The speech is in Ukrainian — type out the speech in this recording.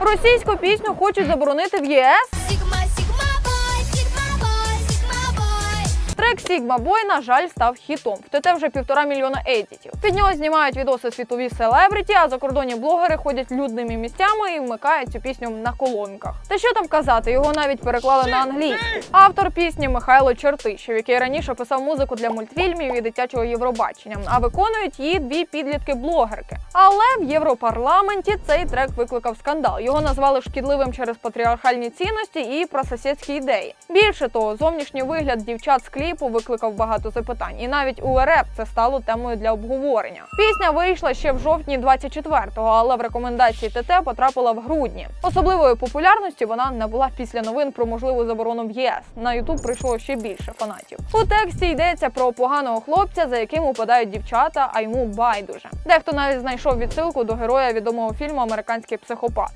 Російську пісню хочуть заборонити в ЄС. Трек Sigma Boy, на жаль, став хітом. В ТТ вже півтора мільйона едітів. Під нього знімають відоси світові селебріті, а закордонні блогери ходять людними місцями і вмикають цю пісню на колонках. Та що там казати, його навіть переклали на англійську. Автор пісні Михайло Чертищев, який раніше писав музику для мультфільмів і дитячого Євробачення. А виконують її дві підлітки-блогерки. Але в Європарламенті цей трек викликав скандал. Його назвали шкідливим через патріархальні цінності і прососєдські ідеї. Більше того, зовнішній вигляд дівчат з кліпу викликав багато запитань, і навіть у РФ це стало темою для обговорення. Пісня вийшла ще в жовтні 24-го, але в рекомендації ТТ потрапила в грудні. Особливої популярності вона набула після новин про можливу заборону в ЄС. На Ютуб прийшло ще більше фанатів. У тексті йдеться про поганого хлопця, за яким упадають дівчата, а йому байдуже. Дехто навіть знайшов відсилку до героя відомого фільму Американський психопат.